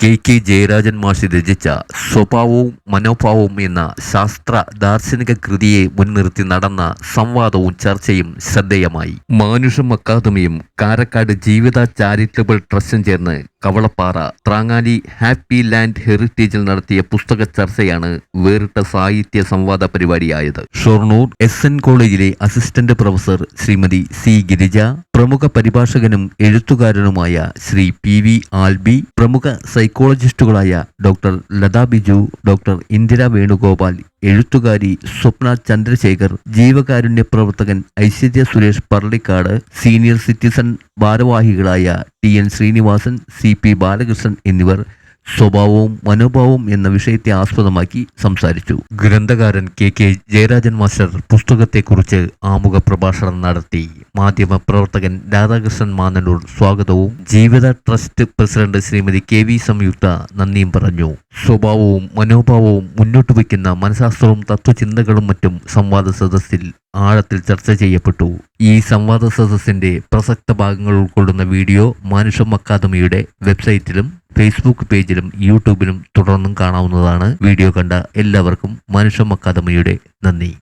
K K Jayarajan മാഷി രചിച്ച സ്വഭാവവും മനോഭാവവും എന്ന ശാസ്ത്ര ദാർശനിക കൃതിയെ മുൻനിർത്തി നടന്ന സംവാദവും ചർച്ചയും ശ്രദ്ധേയമായി. മാനുഷം അക്കാദമിയും കാരക്കാട് ജീവിത ചാരിറ്റബിൾ ട്രസ്റ്റും ചേർന്ന് കവളപ്പാറ ത്രാങ്ങാലി ഹാപ്പി ലാൻഡ് ഹെറിറ്റേജിൽ നടത്തിയ പുസ്തക ചർച്ചയാണ് വേറിട്ട സാഹിത്യ സംവാദ പരിപാടിയായത്. ഷൊർണൂർ എസ് എൻ കോളേജിലെ assistant professor Shrimati C Girija പ്രമുഖ പരിഭാഷകനും എഴുത്തുകാരനുമായ ശ്രീ പി വി ആൽബി പ്രമുഖ സൈക്കോളജിസ്റ്റുകളായ ഡോക്ടർ ലതാ ബിജു ഡോക്ടർ ഇന്ദിര വേണുഗോപാൽ എഴുത്തുകാരി സ്വപ്ന ചന്ദ്രശേഖർ ജീവകാരുണ്യ പ്രവർത്തകൻ ഐശ്വര്യ സുരേഷ് പർളിക്കാട് സീനിയർ സിറ്റിസൺ ഭാരവാഹികളായ T N Srinivasan C P Balakrishnan എന്നിവർ സ്വഭാവവും മനോഭാവവും എന്ന വിഷയത്തെ ആസ്പദമാക്കി സംസാരിച്ചു. ഗ്രന്ഥകാരൻ കെ കെ ജയരാജൻ മാസ്റ്റർ പുസ്തകത്തെക്കുറിച്ച് ആമുഖ പ്രഭാഷണം നടത്തി. മാധ്യമ പ്രവർത്തകൻ രാധാകൃഷ്ണൻ മാനല്ലൂർ സ്വാഗതവും Jeevitha trust president Shrimati K V Samyuktha നന്ദിയും പറഞ്ഞു. സ്വഭാവവും മനോഭാവവും മുന്നോട്ട് വയ്ക്കുന്ന മനഃശാസ്ത്രവും തത്വചിന്തകളും മറ്റും സംവാദ സദസ്സിൽ ആഴത്തിൽ ചർച്ച ചെയ്യപ്പെട്ടു. ഈ സംവാദ സദസ്സിന്റെ പ്രസക്ത ഭാഗങ്ങൾ ഉൾക്കൊള്ളുന്ന വീഡിയോ മാനുഷം അക്കാദമിയുടെ വെബ്സൈറ്റിലും ഫേസ്ബുക്ക് പേജിലും യൂട്യൂബിലും തുടർന്നും കാണാവുന്നതാണ് വീഡിയോ കണ്ട എല്ലാവർക്കും മനുഷ്യം അക്കാദമിയുടെ നന്ദി.